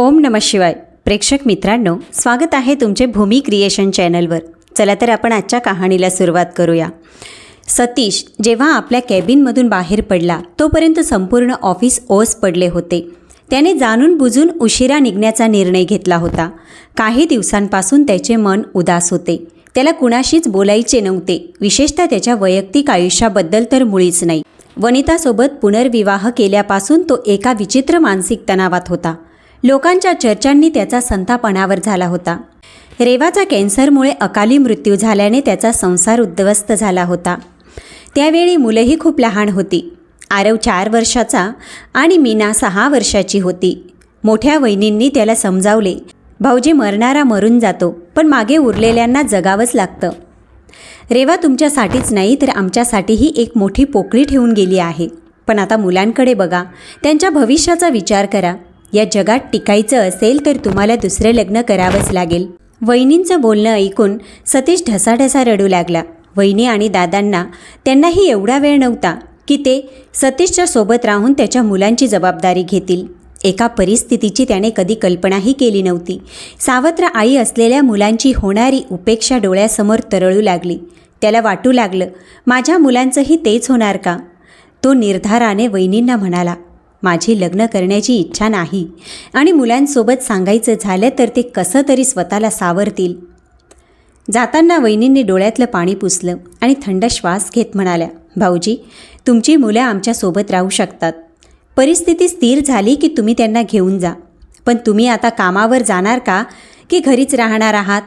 ओम नम शिवाय. प्रेक्षक मित्रांनो स्वागत आहे तुमचे भूमी क्रिएशन चॅनलवर. चला तर आपण आजच्या कहाणीला सुरुवात करूया. सतीश जेव्हा आपल्या कॅबिनमधून बाहेर पडला तोपर्यंत संपूर्ण ऑफिस ओस पडले होते. त्याने जाणून बुजून उशिरा निघण्याचा निर्णय घेतला होता. काही दिवसांपासून त्याचे मन उदास होते. त्याला कुणाशीच बोलायचे नव्हते. विशेषतः त्याच्या वैयक्तिक आयुष्याबद्दल तर मुळीच नाही. वनितासोबत पुनर्विवाह केल्यापासून तो एका विचित्र मानसिक तणावात होता. लोकांच्या चर्चांनी त्याचा संताप अनावर झाला होता. रेवाचा कॅन्सरमुळे अकाली मृत्यू झाल्याने त्याचा संसार उद्ध्वस्त झाला होता. त्यावेळी मुलंही खूप लहान होती. आरव चार वर्षाचा आणि मीना सहा वर्षाची होती. मोठ्या वहिनींनी त्याला समजावले भाऊजी मरणारा मरून जातो पण मागे उरलेल्यांना जगावंच लागतं. रेवा तुमच्यासाठीच नाही तर आमच्यासाठीही एक मोठी पोकळी ठेवून गेली आहे. पण आता मुलांकडे बघा त्यांच्या भविष्याचा विचार करा. या जगात टिकायचं असेल तर तुम्हाला दुसरं लग्न करावंच लागेल. वहिनींचं बोलणं ऐकून सतीश ढसाढसा रडू लागला. वहिनी आणि दादांना त्यांनाही एवढा वेळ नव्हता की ते सतीशच्या सोबत राहून त्याच्या मुलांची जबाबदारी घेतील. एका परिस्थितीची त्याने कधी कल्पनाही केली नव्हती. सावत्र आई असलेल्या मुलांची होणारी उपेक्षा डोळ्यासमोर तरळू लागली. त्याला वाटू लागलं माझ्या मुलांचंही तेच होणार का? तो निर्धाराने वहिनींना म्हणाला माझी लग्न करण्याची इच्छा नाही. आणि मुलांसोबत सांगायचं झालं तर ते कसं तरी स्वतःला सावरतील. जाताना वहिनींनी डोळ्यातलं पाणी पुसलं आणि थंड श्वास घेत म्हणाल्या भाऊजी तुमची मुलं आमच्यासोबत राहू शकतात. परिस्थिती स्थिर झाली की तुम्ही त्यांना घेऊन जा. पण तुम्ही आता कामावर जाणार का की घरीच राहणार आहात?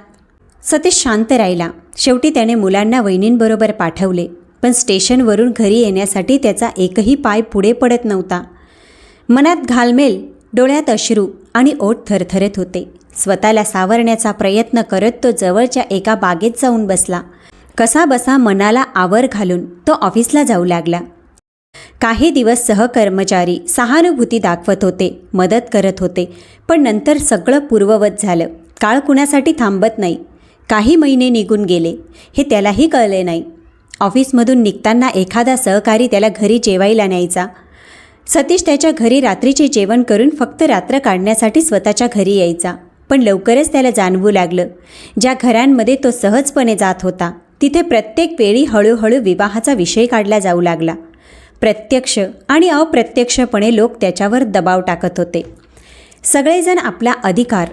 सतीश शांत राहिला. शेवटी त्याने मुलांना वहिनींबरोबर पाठवले. पण स्टेशनवरून घरी येण्यासाठी त्याचा एकही पाय पुढे पडत नव्हता. मनात घालमेल डोळ्यात अश्रू आणि ओठ थरथरत होते. स्वतःला सावरण्याचा प्रयत्न करत तो जवळच्या एका बागेत जाऊन बसला. कसा बसा मनाला आवर घालून तो ऑफिसला जाऊ लागला. काही दिवस सहकर्मचारी सहानुभूती दाखवत होते मदत करत होते पण नंतर सगळं पूर्ववत झालं. काळ कुणासाठी थांबत नाही. काही महिने निघून गेले. हे त्यालाही कळले नाही. ऑफिसमधून निघताना एखादा सहकारी त्याला घरी जेवायला न्यायचा. सतीश त्याच्या घरी रात्रीचे जेवण करून फक्त रात्र काढण्यासाठी स्वतःच्या घरी यायचा. पण लवकरच त्याला जाणवू लागलं. ज्या घरांमध्ये तो सहजपणे जात होता तिथे प्रत्येक वेळी हळूहळू विवाहाचा विषय काढला जाऊ लागला. प्रत्यक्ष आणि अप्रत्यक्षपणे लोक त्याच्यावर दबाव टाकत होते. सगळेजण आपला अधिकार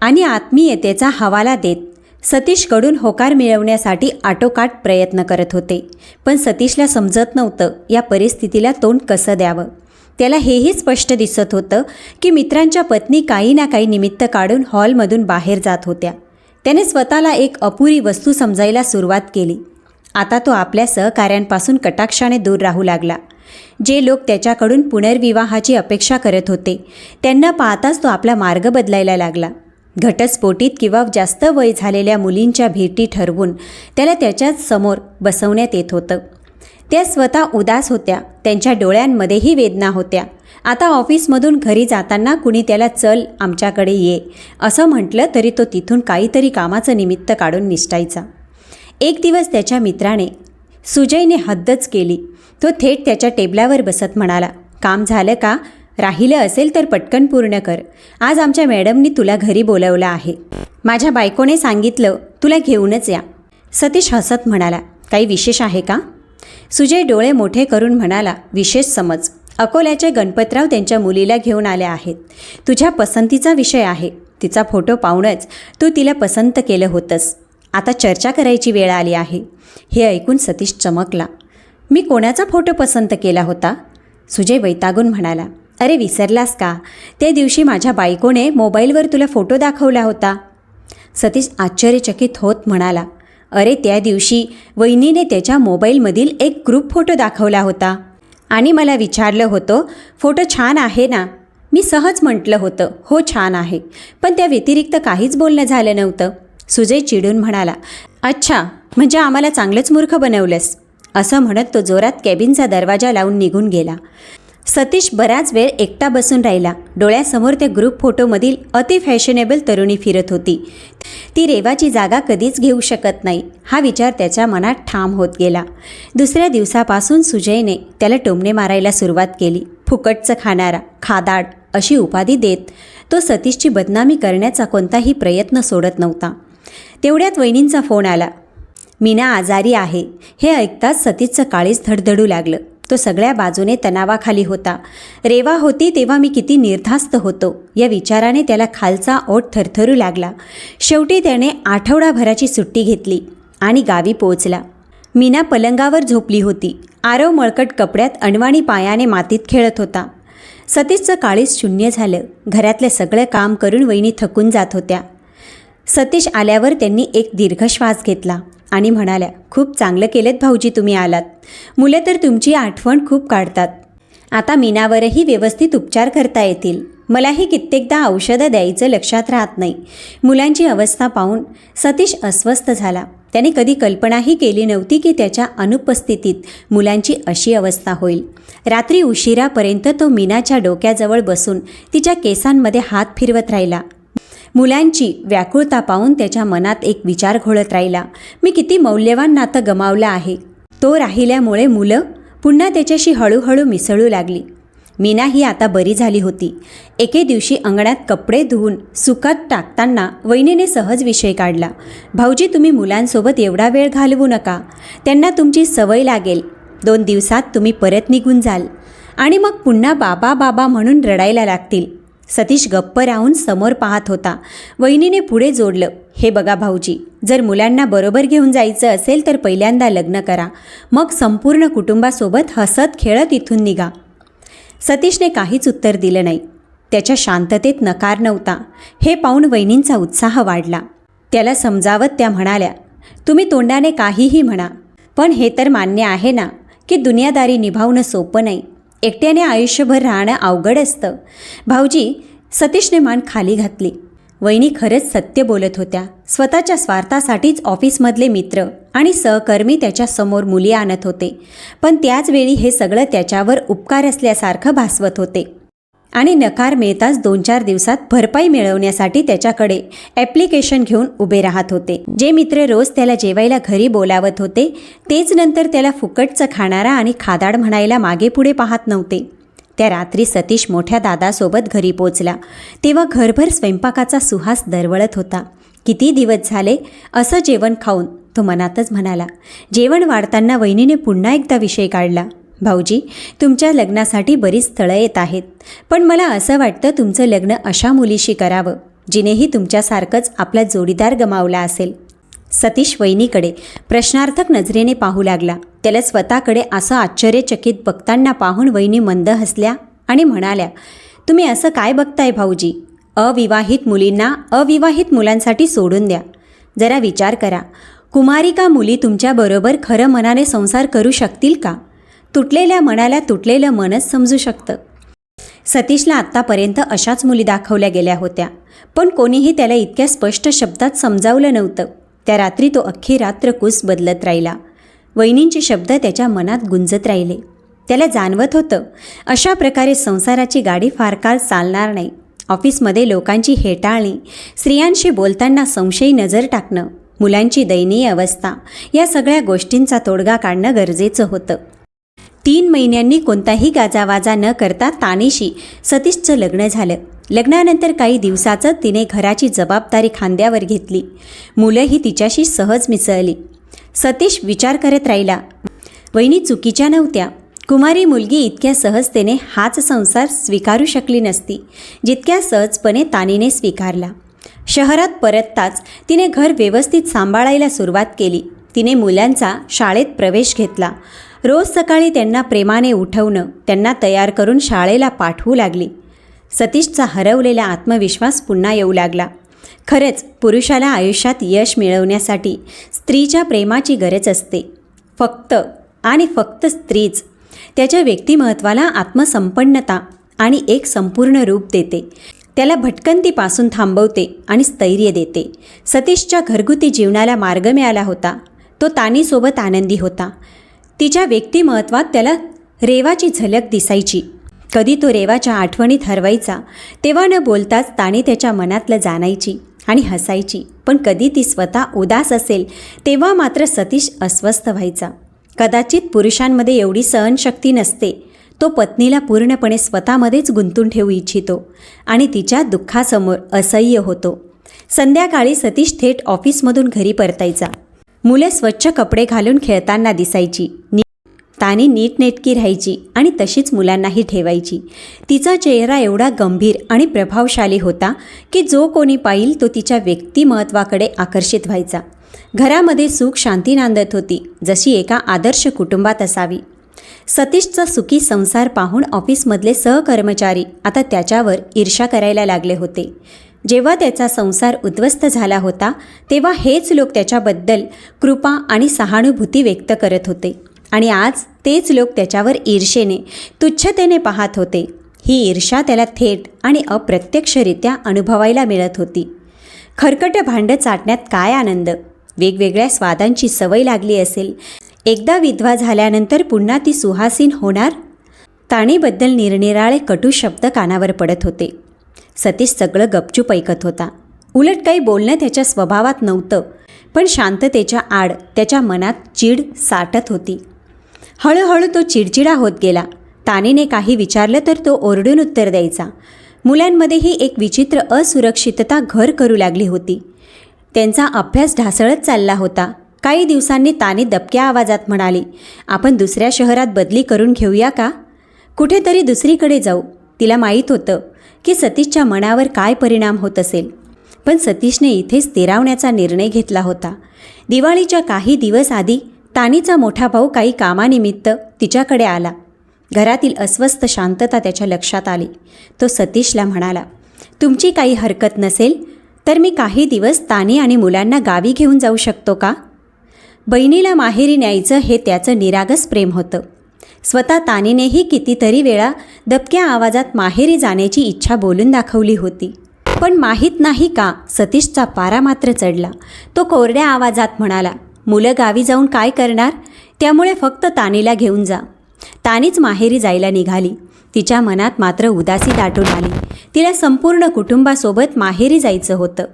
आणि आत्मीयतेचा हवाला देत सतीशकडून होकार मिळवण्यासाठी आटोकाट प्रयत्न करत होते. पण सतीशला समजत नव्हतं या परिस्थितीला तोंड कसं द्यावं. त्याला हेही स्पष्ट दिसत होतं की मित्रांच्या पत्नी काही ना काही निमित्त काढून हॉलमधून बाहेर जात होत्या. त्याने स्वतःला एक अपुरी वस्तू समजायला सुरुवात केली. आता तो आपल्या सहकाऱ्यांपासून कटाक्षाने दूर राहू लागला. जे लोक त्याच्याकडून पुनर्विवाहाची अपेक्षा करत होते त्यांना पाहताच तो आपला मार्ग बदलायला लागला. घटस्फोटीत किंवा जास्त वय झालेल्या मुलींच्या भेटी ठरवून त्याला त्याच्याच समोर बसवण्यात येत होतं. त्या स्वतः उदास होत्या. त्यांच्या डोळ्यांमध्येही वेदना होत्या. आता ऑफिसमधून घरी जाताना कुणी त्याला चल आमच्याकडे ये. असं म्हटलं तरी तो तिथून काहीतरी कामाचं निमित्त काढून निष्ठायचा. एक दिवस त्याच्या मित्राने सुजयने हद्दच केली. तो थेट त्याच्या टेबलावर बसत म्हणाला काम झालं का? राहिलं असेल तर पटकन पूर्ण कर. आज आमच्या मॅडमनी तुला घरी बोलवलं आहे. माझ्या बायकोने सांगितलं तुला घेऊनच या. सतीश हसत म्हणाला काही विशेष आहे का? सुजय डोळे मोठे करून म्हणाला विशेष समज. अकोल्याचे गणपतराव त्यांच्या मुलीला घेऊन आले आहेत. तुझ्या पसंतीचा विषय आहे. तिचा फोटो पाहूनच तू तिला पसंत केलं होतंस. आता चर्चा करायची वेळ आली आहे. हे ऐकून सतीश चमकला. मी कोणाचा फोटो पसंत केला होता? सुजय वैतागून म्हणाला अरे विसरलास का? त्या दिवशी माझ्या बायकोने मोबाईलवर तुला फोटो दाखवला होता. सतीश आश्चर्यचकित होत म्हणाला अरे त्या दिवशी वहिनीने त्याच्या मोबाईलमधील एक ग्रुप फोटो दाखवला होता. आणि मला विचारलं होतं फोटो छान आहे ना? मी सहज म्हटलं होतं हो छान आहे. पण त्या व्यतिरिक्त काहीच बोलणं झालं नव्हतं. सुजय चिडून म्हणाला अच्छा म्हणजे आम्हाला चांगलंच मूर्ख बनवलंस. असं म्हणत तो जोरात कॅबिनचा दरवाजा लावून निघून गेला. सतीश बराच वेळ एकटा बसून राहिला. डोळ्यासमोर त्या ग्रुप फोटोमधील अति फॅशनेबल तरुणी फिरत होती. ती रेवाची जागा कधीच घेऊ शकत नाही. हा विचार त्याच्या मनात ठाम होत गेला. दुसऱ्या दिवसापासून सुजयने त्याला टोमणे मारायला सुरुवात केली. फुकटचं खाणारा खादाड अशी उपाधी देत तो सतीशची बदनामी करण्याचा कोणताही प्रयत्न सोडत नव्हता. तेवढ्यात वहिनींचा फोन आला. मीना आजारी आहे. हे ऐकताच सतीशचं काळीच धडधडू लागलं. तो सगळ्या बाजूने तणावाखाली होता. रेवा होती तेव्हा मी किती निर्धास्त होतो या विचाराने त्याला खालचा ओठ थरथरू लागला. शेवटी त्याने आठवडाभराची सुट्टी घेतली आणि गावी पोहोचला. मीना पलंगावर झोपली होती. आरव मळकट कपड्यात अणवाणी पायाने मातीत खेळत होता. सतीशचं काळीच शून्य झालं. घरातलं सगळं काम करून वहिनी थकून जात होत्या. सतीश आल्यावर त्यांनी एक दीर्घ श्वास घेतला आणि म्हणाल्या खूप चांगलं केलेत भाऊजी तुम्ही आलात. मुलं तर तुमची आठवण खूप काढतात. आता मीनावरही व्यवस्थित उपचार करता येतील. मलाही कित्येकदा औषधं द्यायचं लक्षात राहत नाही. मुलांची अवस्था पाहून सतीश अस्वस्थ झाला. त्याने कधी कल्पनाही केली नव्हती की त्याच्या अनुपस्थितीत मुलांची अशी अवस्था होईल. रात्री उशिरापर्यंत तो मीनाच्या डोक्याजवळ बसून तिच्या केसांमध्ये हात फिरवत राहिला. मुलांची व्याकुळता पाहून त्याच्या मनात एक विचार घोळत राहिला मी किती मौल्यवान नातं गमावलं आहे. तो राहिल्यामुळे मुलं पुन्हा त्याच्याशी हळूहळू मिसळू लागली. मीना ही आता बरी झाली होती. एके दिवशी अंगणात कपडे धुवून सुकात टाकताना वहिनीने सहज विषय काढला भाऊजी तुम्ही मुलांसोबत एवढा वेळ घालवू नका. त्यांना तुमची सवय लागेल. दोन दिवसात तुम्ही परत निघून जाल. आणि मग पुन्हा बाबा बाबा म्हणून रडायला लागतील. सतीश गप्प राहून समोर पाहत होता. वहिनीने पुढे जोडलं हे बघा भाऊजी जर मुलांना बरोबर घेऊन जायचं असेल तर पहिल्यांदा लग्न करा. मग संपूर्ण कुटुंबासोबत हसत खेळत इथून निघा. सतीशने काहीच उत्तर दिलं नाही. त्याच्या शांततेत नकार नव्हता. हे पाहून वहिनींचा उत्साह वाढला. त्याला समजावत त्या म्हणाल्या तुम्ही तोंडाने काहीही म्हणा पण हे तर मान्य आहे ना की दुनियादारी निभावणं सोपं नाही. एकट्याने आयुष्यभर राहणं अवघड असतं. भाऊजी सतीशने मान खाली घातली. वहिनी खरंच सत्य बोलत होत्या. स्वतःच्या स्वार्थासाठीच ऑफिसमधले मित्र आणि सहकर्मी त्याच्यासमोर मुली आणत होते. पण त्याचवेळी हे सगळं त्याच्यावर उपकार असल्यासारखं भासवत होते. आणि नकार मिळताच दोन चार दिवसात भरपाई मिळवण्यासाठी त्याच्याकडे ॲप्लिकेशन घेऊन उभे राहत होते. जे मित्र रोज त्याला जेवायला घरी बोलावत होते तेच नंतर त्याला फुकटचं खाणारा आणि खादाड म्हणायला मागे पुढे पाहत नव्हते. त्या रात्री सतीश मोठ्या दादासोबत घरी पोचला. तेव्हा घरभर स्वयंपाकाचा सुहास दरवळत होता. किती दिवस झाले? असं जेवण खाऊन तो मनातच म्हणाला. जेवण वाढताना वहिनीने पुन्हा एकदा विषय काढला. भाऊजी तुमच्या लग्नासाठी बरीच स्थळं येत आहेत. पण मला असं वाटतं तुमचं लग्न अशा मुलीशी करावं जिनेही तुमच्यासारखंच आपला जोडीदार गमावला असेल. सतीश वहिनीकडे प्रश्नार्थक नजरेने पाहू लागला. त्याला स्वतःकडे असं आश्चर्यचकित बघताना पाहून वहिनी मंद हसल्या आणि म्हणाल्या तुम्ही असं काय बघताय भाऊजी? अविवाहित मुलींना अविवाहित मुलांसाठी सोडून द्या. जरा विचार करा. कुमारिका मुली तुमच्याबरोबर खरं मनाने संसार करू शकतील का? तुटलेल्या मनाला तुटलेलं मनच समजू शकतं. सतीशला आत्तापर्यंत अशाच मुली दाखवल्या गेल्या होत्या. पण कोणीही त्याला इतक्या स्पष्ट शब्दात समजावलं नव्हतं. त्या रात्री तो अख्खी रात्र कुस बदलत राहिला. वहिनींचे शब्द त्याच्या मनात गुंजत राहिले. त्याला जाणवत होतं अशा प्रकारे संसाराची गाडी फार काळ चालणार नाही. ऑफिसमध्ये लोकांची हेटाळणी स्त्रियांशी बोलताना संशयी नजर टाकणं मुलांची दयनीय अवस्था या सगळ्या गोष्टींचा तोडगा काढणं गरजेचं होतं. तीन महिन्यांनी कोणताही गाजावाजा न करता तानेशी सतीशचं लग्न झालं. लग्नानंतर काही दिवसाचं तिने घराची जबाबदारी खांद्यावर घेतली. मुलंही तिच्याशी सहज मिसळली. सतीश विचार करत राहिला वहिनी चुकीच्या नव्हत्या. कुमारी मुलगी इतक्या सहजतेने हाच संसार स्वीकारू शकली नसती. जितक्या सहजपणे तानीने स्वीकारला. शहरात परतताच तिने घर व्यवस्थित सांभाळायला सुरुवात केली. तिने मुलांचा शाळेत प्रवेश घेतला. रोज सकाळी त्यांना प्रेमाने उठवणं त्यांना तयार करून शाळेला पाठवू लागली. सतीशचा हरवलेला आत्मविश्वास पुन्हा येऊ लागला. खरंच पुरुषाला आयुष्यात यश मिळवण्यासाठी स्त्रीच्या प्रेमाची गरज असते. फक्त आणि फक्त स्त्रीच. त्याच्या व्यक्तिमत्वाला आत्मसंपन्नता आणि एक संपूर्ण रूप देते. त्याला भटकंतीपासून थांबवते आणि स्थैर्य देते. सतीशच्या घरगुती जीवनाला मार्ग मिळाला होता. तो तानीसोबत आनंदी होता. तिच्या व्यक्तिमत्वात त्याला रेवाची झलक दिसायची. कधी तो रेवाच्या आठवणीत हरवायचा तेव्हा न बोलताच ताणी त्याच्या मनातलं जाणायची आणि हसायची. पण कधी ती स्वतः उदास असेल तेव्हा मात्र सतीश अस्वस्थ व्हायचा. कदाचित पुरुषांमध्ये एवढी सहनशक्ती नसते. तो पत्नीला पूर्णपणे स्वतःमध्येच गुंतून ठेवू इच्छितो आणि तिच्या दुःखासमोर असह्य होतो. संध्याकाळी सतीश थेट ऑफिसमधून घरी परतायचा. मुले स्वच्छ कपडे घालून खेळताना दिसायची. नी तानी नीटनेटकी राहायची आणि तशीच मुलांनाही ठेवायची. तिचा चेहरा एवढा गंभीर आणि प्रभावशाली होता की जो कोणी पाहिल तो तिच्या व्यक्तिमत्वाकडे आकर्षित व्हायचा. घरामध्ये सुख शांती नांदत होती जशी एका आदर्श कुटुंबात असावी. सतीशचा सुखी संसार पाहून ऑफिसमधले सहकर्मचारी आता त्याच्यावर ईर्षा करायला लागले होते. जेव्हा त्याचा संसार उद्ध्वस्त झाला होता तेव्हा हेच लोक त्याच्याबद्दल कृपा आणि सहानुभूती व्यक्त करत होते. आणि आज तेच लोक त्याच्यावर ईर्षेने तुच्छतेने पाहत होते. ही ईर्षा त्याला थेट आणि अप्रत्यक्षरित्या अनुभवायला मिळत होती. खरकटं भांडं चाटण्यात काय आनंद? वेगवेगळ्या स्वादांची सवय लागली असेल. एकदा विधवा झाल्यानंतर पुन्हा ती सुहासीन होणार? ताणीबद्दल निरनिराळे कटू शब्द कानावर पडत होते. सतीश सगळं गपचूप ऐकत होता. उलट काही बोलणं त्याच्या स्वभावात नव्हतं पण शांततेच्या आड त्याच्या मनात चीड साठत होती. हळूहळू तो चिडचिडा होत गेला. तानीने काही विचारलं तर तो ओरडून उत्तर द्यायचा. मुलांमध्येही एक विचित्र असुरक्षितता घर करू लागली होती. त्यांचा अभ्यास ढासळत चालला होता. काही दिवसांनी ताने दबक्या आवाजात म्हणाली आपण दुसऱ्या शहरात बदली करून घेऊया का? कुठेतरी दुसरीकडे जाऊ. तिला माहीत होतं की सतीशच्या मनावर काय परिणाम होत असेल? पण सतीशने इथेच स्थिरावण्याचा निर्णय घेतला होता. दिवाळीच्या काही दिवस आधी तानीचा मोठा भाऊ काही कामानिमित्त तिच्याकडे आला. घरातील अस्वस्थ शांतता त्याच्या लक्षात आली. तो सतीशला म्हणाला तुमची काही हरकत नसेल तर मी काही दिवस तानी आणि मुलांना गावी घेऊन जाऊ शकतो का? बहिणीला माहेरी न्यायचं हे त्याचं निरागस प्रेम होतं. स्वतः तानीनेही कितीतरी वेळा दबक्या आवाजात माहेरी जाण्याची इच्छा बोलून दाखवली होती. पण माहीत नाही का सतीशचा पारा मात्र चढला. तो कोरड्या आवाजात म्हणाला मुलं गावी जाऊन काय करणार? त्यामुळे फक्त तानीला घेऊन जा. तानीच माहेरी जायला निघाली. तिच्या मनात मात्र उदासी दाटून आली. तिला संपूर्ण कुटुंबासोबत माहेरी जायचं होतं.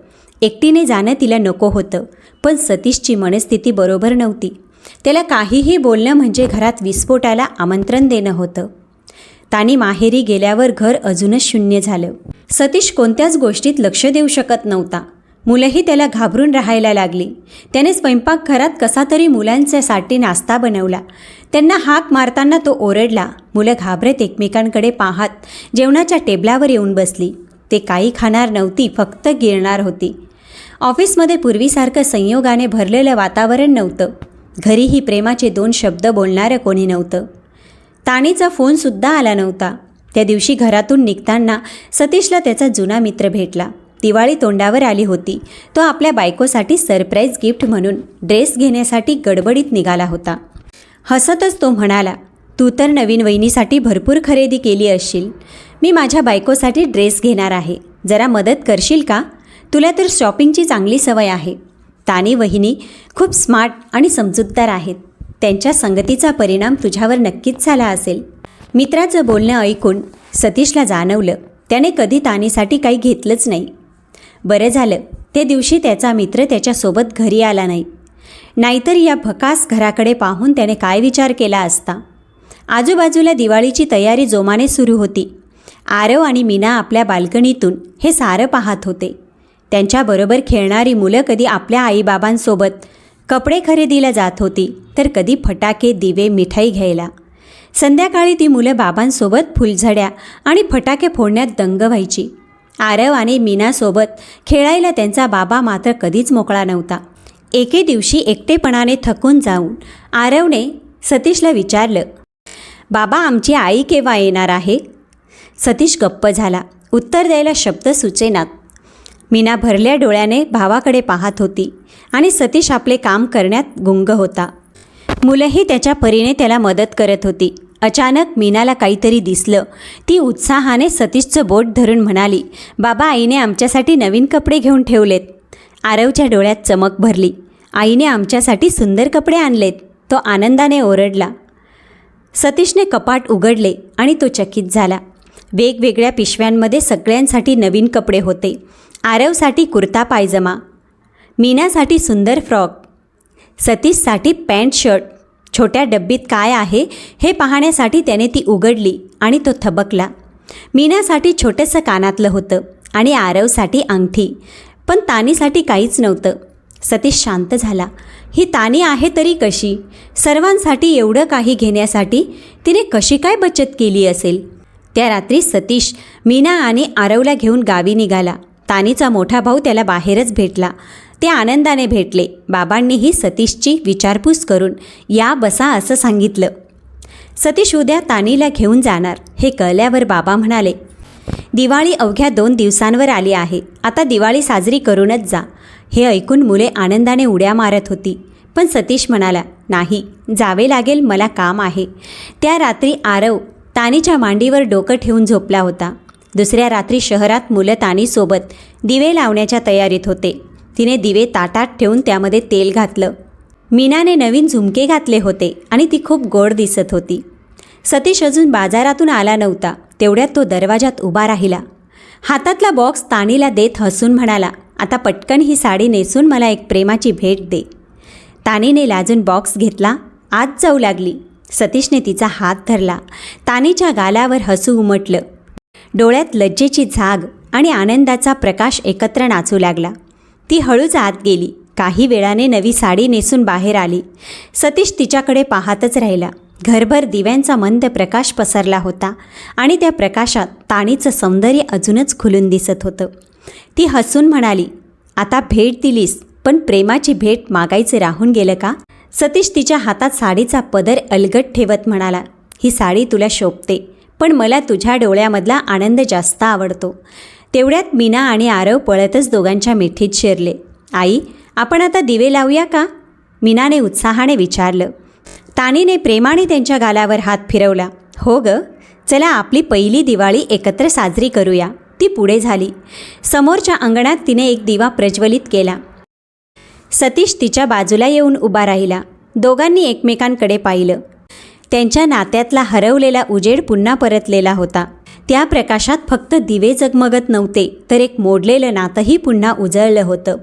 एकटीने जाणं तिला नको होतं. पण सतीशची मनस्थिती बरोबर नव्हती. त्याला काहीही बोलणं म्हणजे घरात विस्फोटाला आमंत्रण देणं होतं. तानी माहेरी गेल्यावर घर अजूनच शून्य झालं. सतीश कोणत्याच गोष्टीत लक्ष देऊ शकत नव्हता. मुलंही त्याला घाबरून राहायला लागली. त्याने स्वयंपाकघरात कसा तरी मुलांच्यासाठी नाश्ता बनवला. त्यांना हाक मारताना तो ओरडला. मुलं घाबरत एकमेकांकडे पाहत जेवणाच्या टेबलावर येऊन बसली. ते काही खाणार नव्हती फक्त गिळणार होती. ऑफिसमध्ये पूर्वीसारखं संयोगाने भरलेलं वातावरण नव्हतं. घरीही प्रेमाचे दोन शब्द बोलणारं कोणी नव्हतं. ताणीचा फोनसुद्धा आला नव्हता. त्या दिवशी घरातून निघताना सतीशला त्याचा जुना मित्र भेटला. दिवाळी तोंडावर आली होती. तो आपल्या बायकोसाठी सरप्राईज गिफ्ट म्हणून ड्रेस घेण्यासाठी गडबडीत निघाला होता. हसतच तो म्हणाला तू तर नवीन वहिनीसाठी भरपूर खरेदी केली असशील. मी माझ्या बायकोसाठी ड्रेस घेणार आहे. जरा मदत करशील का? तुला तर शॉपिंगची चांगली सवय आहे. तानी वहिनी खूप स्मार्ट आणि समजूतदार आहेत. त्यांच्या संगतीचा परिणाम तुझ्यावर नक्कीच झाला असेल. मित्राचं बोलणं ऐकून सतीशला जाणवलं त्याने कधी तानीसाठी काही घेतलंच नाही. बरं झालं. ते दिवशी त्याचा मित्र त्याच्यासोबत घरी आला नाही. नाहीतर या भकास घराकडे पाहून त्याने काय विचार केला असता? आजूबाजूला दिवाळीची तयारी जोमाने सुरू होती. आरव आणि मीना आपल्या बाल्कनीतून हे सारं पाहत होते. त्यांच्याबरोबर खेळणारी मुलं कधी आपल्या आईबाबांसोबत कपडे खरेदीला जात होती तर कधी फटाके दिवे मिठाई घ्यायला. संध्याकाळी ती मुलं बाबांसोबत फुलझड्या आणि फटाके फोडण्यात दंग व्हायची. आरव आणि मीनासोबत खेळायला त्यांचा बाबा मात्र कधीच मोकळा नव्हता. एके दिवशी एकटेपणाने थकून जाऊन आरवने सतीशला विचारलं बाबा आमची आई केव्हा येणार आहे? सतीश गप्प झाला. उत्तर द्यायला शब्द सुचेनात. मीना भरल्या डोळ्याने भावाकडे पाहत होती आणि सतीश आपले काम करण्यात गुंग होता. मुलंही त्याच्या परीने त्याला मदत करत होती. अचानक मीनाला काहीतरी दिसलं. ती उत्साहाने सतीशचं बोट धरून म्हणाली बाबा आईने आमच्यासाठी नवीन कपडे घेऊन ठेवलेत. आरवच्या डोळ्यात चमक भरली. आईने आमच्यासाठी सुंदर कपडे आणलेत. तो आनंदाने ओरडला. सतीशने कपाट उघडले आणि तो चकित झाला. वेगवेगळ्या पिशव्यांमध्ये सगळ्यांसाठी नवीन कपडे होते. आरवसाठी कुर्ता पायजमा. मीनासाठी सुंदर फ्रॉक. सतीशसाठी pant shirt. छोट्या डब्बीत काय आहे हे पाहण्यासाठी त्याने ती उघडली आणि तो थबकला. मीनासाठी छोटंसं कानातलं होतं आणि आरवसाठी अंगठी. पण तानीसाठी काहीच नव्हतं. सतीश शांत झाला. ही तानी आहे तरी कशी? सर्वांसाठी एवढं काही घेण्यासाठी तिने कशी काय बचत केली असेल? त्या रात्री सतीश मीना आणि आरवला घेऊन गावी निघाला. तानीचा मोठा भाऊ त्याला बाहेरच भेटला. ते आनंदाने भेटले. बाबांनीही सतीशची विचारपूस करून या बसा असं सांगितलं. सतीश उद्या तानीला घेऊन जाणार हे कळल्यावर बाबा म्हणाले दिवाळी अवघ्या दोन दिवसांवर आली आहे. आता दिवाळी साजरी करूनच जा. हे ऐकून मुले आनंदाने उड्या मारत होती. पण सतीश म्हणाला नाही जावे लागेल मला काम आहे. त्या रात्री आरव तानीच्या मांडीवर डोकं ठेवून झोपला होता. दुसऱ्या रात्री शहरात मुलं तानीसोबत दिवे लावण्याच्या तयारीत होते. तिने दिवे ताटात ठेवून त्यामध्ये तेल घातलं. मीनाने नवीन झुमके घातले होते आणि ती खूप गोड दिसत होती. सतीश अजून बाजारातून आला नव्हता. तेवढ्यात तो दरवाजात उभा राहिला. हातातला बॉक्स तानीला देत हसून म्हणाला आता पटकन ही साडी नेसून मला एक प्रेमाची भेट दे. तानीने लाजून बॉक्स घेतला. आत जाऊ लागली. सतीशने तिचा हात धरला. तानीच्या गालावर हसू उमटलं. डोळ्यात लज्जेची झाग आणि आनंदाचा प्रकाश एकत्र नाचू लागला. ती हळूच आत गेली. काही वेळाने नवी साडी नेसून बाहेर आली. सतीश तिच्याकडे पाहतच राहिला. घरभर दिव्यांचा मंद प्रकाश पसरला होता आणि त्या प्रकाशात ताणीचं सौंदर्य अजूनच खुलून दिसत होतं. ती हसून म्हणाली आता भेट दिलीस पण प्रेमाची भेट मागायचे राहून गेलं का? सतीश तिच्या हातात साडीचा पदर अलगट ठेवत म्हणाला ही साडी तुला शोभते पण मला तुझ्या डोळ्यामधला आनंद जास्त आवडतो. तेवढ्यात मीना आणि आरव पळतच दोघांच्या मिठीत शिरले. आई आपण आता दिवे लावूया का? मीनाने उत्साहाने विचारलं. तानीने प्रेमाने त्यांच्या गालावर हात फिरवला. हो ग चला आपली पहिली दिवाळी एकत्र साजरी करूया. ती पुढे झाली. समोरच्या अंगणात तिने एक दिवा प्रज्वलित केला. सतीश तिच्या बाजूला येऊन उभा राहिला. दोघांनी एकमेकांकडे पाहिलं. त्यांच्या नात्यातला हरवलेला उजेड पुन्हा परतलेला होता. त्या प्रकाशात फक्त दिवे जगमगत नव्हते तर एक मोडलेलं नातंही पुन्हा उजळलं होतं.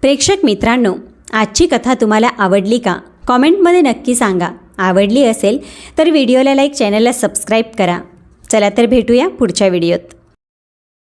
प्रेक्षक मित्रांनो आजची कथा तुम्हाला आवडली का? कॉमेंटमध्ये नक्की सांगा. आवडली असेल तर व्हिडिओला लाईक चॅनलला सबस्क्राईब करा. चला तर भेटूया पुढच्या व्हिडिओत.